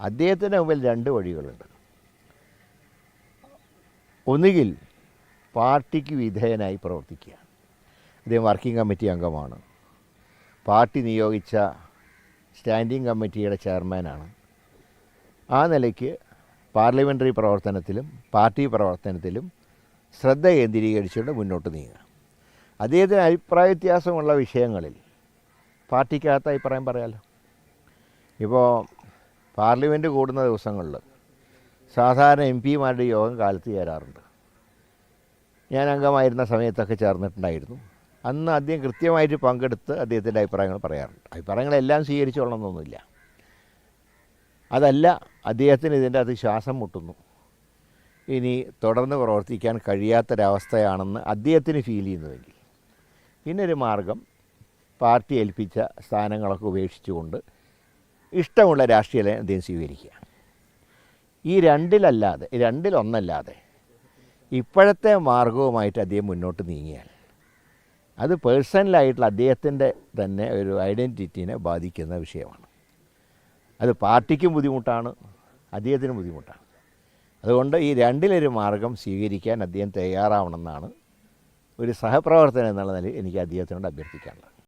അദ്ദേഹത്തിന്റെ മുമ്പിൽ രണ്ട് വഴികളുണ്ട്. ഒന്നുകിൽ പാർട്ടിക്ക് വിധേയനായി പ്രവർത്തിക്കുക. അദ്ദേഹം വർക്കിംഗ് കമ്മിറ്റി അംഗമാണ്. പാർട്ടി നിയോഗിച്ച സ്റ്റാൻഡിംഗ് കമ്മിറ്റിയുടെ ചെയർമാനാണ്. ആ നിലയ്ക്ക് പാർലമെന്ററി പ്രവർത്തനത്തിലും പാർട്ടി പ്രവർത്തനത്തിലും ശ്രദ്ധ കേന്ദ്രീകരിച്ചുകൊണ്ട് മുന്നോട്ട് നീങ്ങുക. അദ്ദേഹത്തിന് അഭിപ്രായ വ്യത്യാസമുള്ള വിഷയങ്ങളിൽ പാർട്ടിക്കകത്ത് അഭിപ്രായം പറയാമല്ലോ ഇപ്പോൾ പാർലമെന്റ് കൂടുന്ന ദിവസങ്ങളിൽ സാധാരണ എം പിമാരുടെ യോഗം കാലത്ത് ചേരാറുണ്ട്. ഞാൻ അംഗമായിരുന്ന സമയത്തൊക്കെ ചേർന്നിട്ടുണ്ടായിരുന്നു. അന്ന് അദ്ദേഹം കൃത്യമായിട്ട് പങ്കെടുത്ത് അദ്ദേഹത്തിന്റെ അഭിപ്രായങ്ങൾ പറയാറുണ്ട്. അഭിപ്രായങ്ങളെല്ലാം സ്വീകരിച്ചോളണമെന്നൊന്നുമില്ല. അതല്ല അദ്ദേഹത്തിന് ഇതിന്റെ അത് ശ്വാസം മുട്ടുന്നു. ഇനി തുടർന്ന് പ്രവർത്തിക്കാൻ കഴിയാത്തൊരവസ്ഥയാണെന്ന് അദ്ദേഹത്തിന് ഫീൽ ചെയ്യുന്നുവെങ്കിൽ. പിന്നൊരു മാർഗം പാർട്ടി ഏൽപ്പിച്ച സ്ഥാനങ്ങളൊക്കെ ഉപേക്ഷിച്ചുകൊണ്ട് ഇഷ്ടമുള്ള രാഷ്ട്രീയ അദ്ദേഹം സ്വീകരിക്കുക. ഈ രണ്ടിലല്ലാതെ രണ്ടിലൊന്നല്ലാതെ ഇപ്പോഴത്തെ മാർഗവുമായിട്ട് അദ്ദേഹം മുന്നോട്ട് നീങ്ങിയാൽ അത് പേഴ്സണലായിട്ടുള്ള അദ്ദേഹത്തിന്റെ തന്നെ ഒരു ഐഡന്റിറ്റീനെ ബാധിക്കുന്ന വിഷയമാണ്. അത് പാർട്ടിക്കും ബുദ്ധിമുട്ടാണ് അദ്ദേഹത്തിനും ബുദ്ധിമുട്ടാണ്. അതുകൊണ്ട് ഈ രണ്ടിലൊരു മാർഗം സ്വീകരിക്കാൻ അദ്ദേഹം തയ്യാറാവണമെന്നാണ് ഒരു സഹപ്രവർത്തനം എന്നുള്ള നിലയിൽ എനിക്ക് അദ്ദേഹത്തിനോട് അഭ്യർത്ഥിക്കാനുള്ളത്.